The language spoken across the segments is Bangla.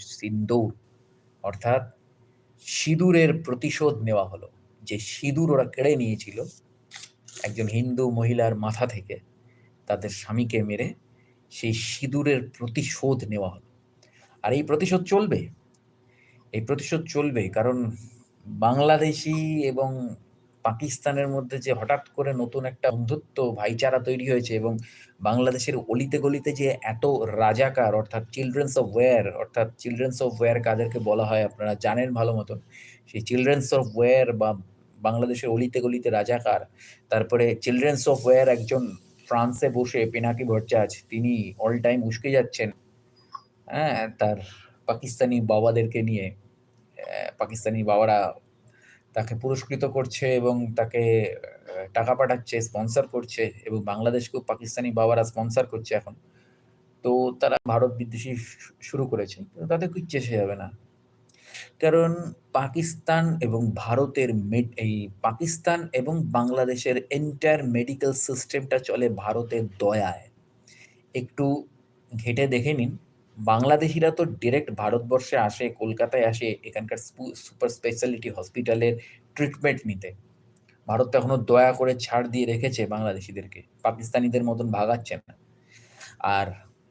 সিন্দুর। অর্থাৎ সিঁদুরের প্রতিশোধ নেওয়া হলো। যে সিঁদুর ওরা কেড়ে নিয়েছিল, একজন হিন্দু মহিলার মাথা থেকে, তাদের স্বামীকে মেরে সেই সিঁদুরের প্রতিশোধ নেওয়া হলো। আর এই প্রতিশোধ চলবে? এই প্রতিশোধ চলবে কারণ বাংলাদেশি এবং পাকিস্তানের মধ্যে যে হঠাৎ করে নতুন একটা বন্ধুত্ব, ভাইচারা তৈরি হয়েছে এবং বাংলাদেশের অলিতে গলিতে যে এত রাজাকার, অর্থাৎ চিলড্রেন্স অফ ওয়্যার অর্থাৎ চিলড্রেন্স অফ ওয়্যার কাদেরকে বলা হয় আপনারা জানেন ভালো মতন, সেই চিলড্রেন্স অফ ওয়্যার বা বাংলাদেশের অলিতে গলিতে রাজাকার, তারপরে চিলড্রেন্স অফ ওয়্যার একজন ফ্রান্সে বসে পিনাকি ভট্টাচ তিনি অল টাইম উস্কে যাচ্ছেন হ্যাঁ তার পাকিস্তানি বাবাদেরকে নিয়ে পাকিস্তানি বাবারা তাকে পুরস্কৃত করছে এবং তাকে টাকা পাঠাচ্ছে স্পন্সর করছে এবং বাংলাদেশকেও পাকিস্তানি বাবারা স্পন্সর করছে এখন। তো তারা ভারত বিদ্বেষী শুরু করেছে তাদের কিচ্ছু এসে যাবে না? কারণ পাকিস্তান এবং ভারতের এই পাকিস্তান এবং বাংলাদেশের এন্টায়ার মেডিকেল সিস্টেমটা চলে ভারতের দয়ায়। একটু ঘেটে দেখে নিন। বাংলাদেশিরা তো ডিরেক্ট ভারতবর্ষে আসে, কলকাতায় আসে এখানকার সুপার স্পেশালিটি হসপিটালের ট্রিটমেন্ট নিতে। ভারত তো এখনও দয়া করে ছাড় দিয়ে রেখেছে বাংলাদেশিদেরকে। পাকিস্তানিদের মতন ভাগাচ্ছে না। আর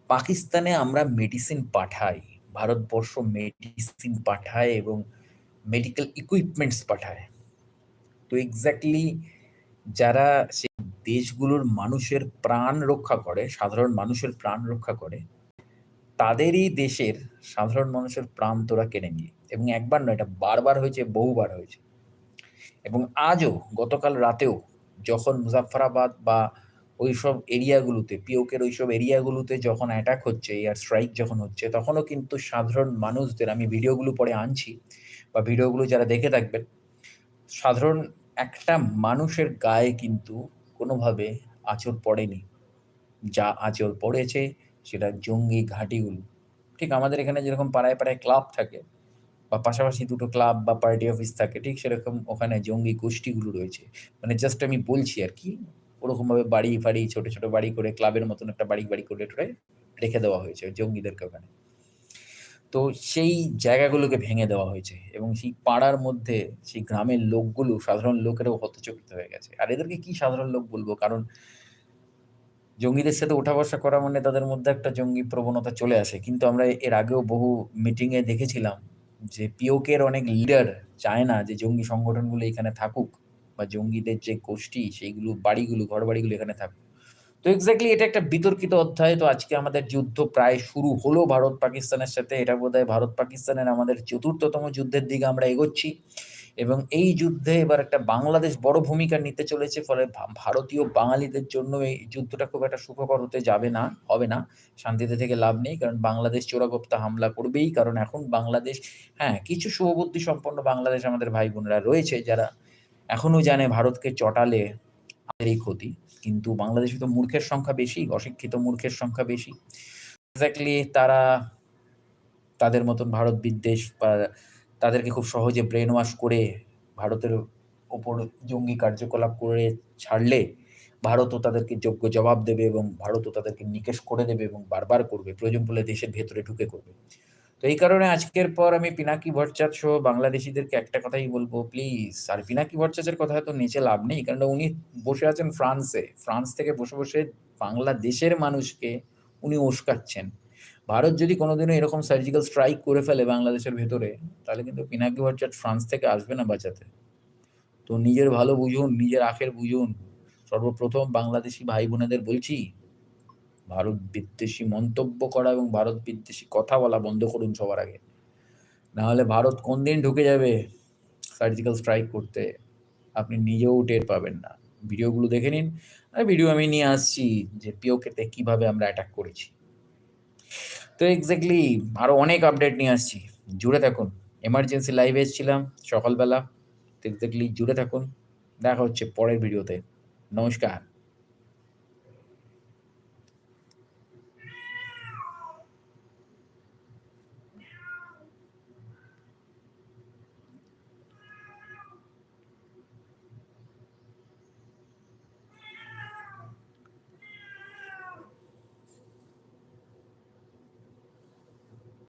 পাকিস্তানে আমরা মেডিসিন পাঠাই, ভারতবর্ষ মেডিসিন পাঠায় এবং মেডিকেল ইকুইপমেন্টস পাঠায়। তো এক্স্যাক্টলি যারা সেই দেশগুলোর মানুষের প্রাণ রক্ষা করে, সাধারণ মানুষের প্রাণ রক্ষা করে তাদেরই দেশের সাধারণ মানুষের প্রাণ তোরা কেড়ে নিয়ে এবং একবার নয়, এটা বারবার হয়েছে, বহুবার হয়েছে। এবং আজও গতকাল রাতেও যখন মুজাফফরাবাদ বা ওইসব এরিয়াগুলোতে, পিওকের ওইসব এরিয়াগুলোতে যখন অ্যাটাক হচ্ছে এয়ার স্ট্রাইক যখন হচ্ছে, তখনও কিন্তু সাধারণ মানুষদের, আমি ভিডিওগুলো পরে আনছি বা ভিডিওগুলো যারা দেখে থাকবেন, সাধারণ একটা মানুষের গায়ে কিন্তু কোনোভাবে আঁচড় পড়েনি। যা আঁচড় পড়েছে সেটা জঙ্গি ঘাঁটিগুলো। ঠিক আমাদের এখানে যেরকম পাড়ায় পাড়ায় ক্লাব থাকে বা পাশাপাশি দুটো ক্লাব বা পার্টি অফিস থাকে, ঠিক সেরকম ওখানে জঙ্গি গোষ্ঠীগুলো রয়েছে। মানে জাস্ট আমি বলছি আর কি, ওরকমভাবে বাড়ি ফাড়ি, ছোট ছোট বাড়ি করে, ক্লাবের মতন একটা বাড়ি বাড়ি করে টোরে রেখে দেওয়া হয়েছে জঙ্গিদেরকে ওখানে। তো সেই জায়গাগুলোকে ভেঙে দেওয়া হয়েছে এবং সেই পাড়ার মধ্যে সেই গ্রামের লোকগুলো সাধারণ লোকেরাও হতচকিত হয়ে গেছে। আর এদেরকে কি সাধারণ লোক বলব? কারণ জঙ্গিদের সাথে ওঠা বসা করা মানে তাদের মধ্যে একটা জঙ্গি প্রবণতা চলে আসে। কিন্তু আমরা এর আগেও বহু মিটিংয়ে দেখেছিলাম যে পিওকের অনেক লিডার চায় না যে জঙ্গি সংগঠনগুলো এখানে থাকুক বা জঙ্গিদের যে গোষ্ঠী সেইগুলো, বাড়িগুলো ঘর বাড়িগুলো এখানে থাকুক। তো এক্স্যাক্টলি এটা একটা বিতর্কিত অধ্যায়। তো আজকে আমাদের যুদ্ধ প্রায় শুরু হলো ভারত পাকিস্তানের সাথে। এটা বোধহয় ভারত পাকিস্তানের আমাদের চতুর্থতম যুদ্ধের দিকে আমরা এগোচ্ছি। এবং এই যুদ্ধে এবার একটা বাংলাদেশ বড় ভূমিকা নিতে চলেছে, ফলে ভারতীয় বাঙালিদের জন্য এই যুদ্ধটা খুব একটা সুখকর হতে যাবে না, হবে না, শান্তিতে থেকে লাভ নেই, কারণ বাংলাদেশ চোরাগোপ্তা হামলা করবেই, কারণ এখন বাংলাদেশ হ্যাঁ কিছু শুভবুদ্ধি সম্পন্ন বাংলাদেশ আমাদের ভাই বোনেরা রয়েছে, যারা এখনও জানে ভারতকে চটালে আমাদেরই ক্ষতি, কিন্তু বাংলাদেশে তো মূর্খের সংখ্যা বেশি, অশিক্ষিত মূর্খের সংখ্যা বেশি। এক্স্যাক্টলি তারা, তাদের মতন ভারত বিদ্বেষ বা তাদেরকে খুব সহজে ব্রেন ওয়াশ করে ভারতের ওপর জঙ্গি কার্যকলাপ করে ছাড়লে ভারতও তাদেরকে যোগ্য জবাব দেবে এবং ভারতও তাদেরকে নিকেশ করে দেবে এবং বারবার করবে প্রয়োজন পড়লে দেশের ভেতরে ঢুকে করবে। তো এই কারণে আজকের পর আমি পিনাকি ভট্টাচ সহ বাংলাদেশিদেরকে একটা কথাই বলব প্লিজ আর পিনাকি ভট্টাচের কথা তো নিচে লাভ নেই কারণ উনি বসে আছেন ফ্রান্সে। ফ্রান্স থেকে বসে বসে বাংলাদেশের মানুষকে উনি উস্কাচ্ছেন। ভারত যদি কোনোদিনও এরকম সার্জিক্যাল স্ট্রাইক করে ফেলে বাংলাদেশের ভেতরে, তাহলে কিন্তু পিনাকি ভট্টাচ ফ্রান্স থেকে আসবে না বাঁচাতে। তো নিজের ভালো বুঝুন, নিজের আখের বুঝুন। সর্বপ্রথম বাংলাদেশি ভাই বোনেদের বলছি, ভারত বিদ্বেষী মন্তব্য করা এবং ভারত বিদ্বেষী কথা বলা বন্ধ করুন সবার আগে। না হলে ভারত কোন দিন ঢুকে যাবে সার্জিক্যাল স্ট্রাইক করতে? আপনি নিজেও টের পাবেন না। ভিডিওগুলো দেখে নিন। আর ভিডিও আমি নিয়ে আসছি যে পিওকেতে কীভাবে আমরা অ্যাটাক করেছি। তো এক্স্যাক্টলি আরও অনেক আপডেট নিয়ে আসছি। জুড়ে থাকুন। এমার্জেন্সি লাইভে এসেছিলাম সকালবেলা। তো এক্স্যাক্টলি জুড়ে থাকুন। দেখা হচ্ছে পরের ভিডিওতে নমস্কার।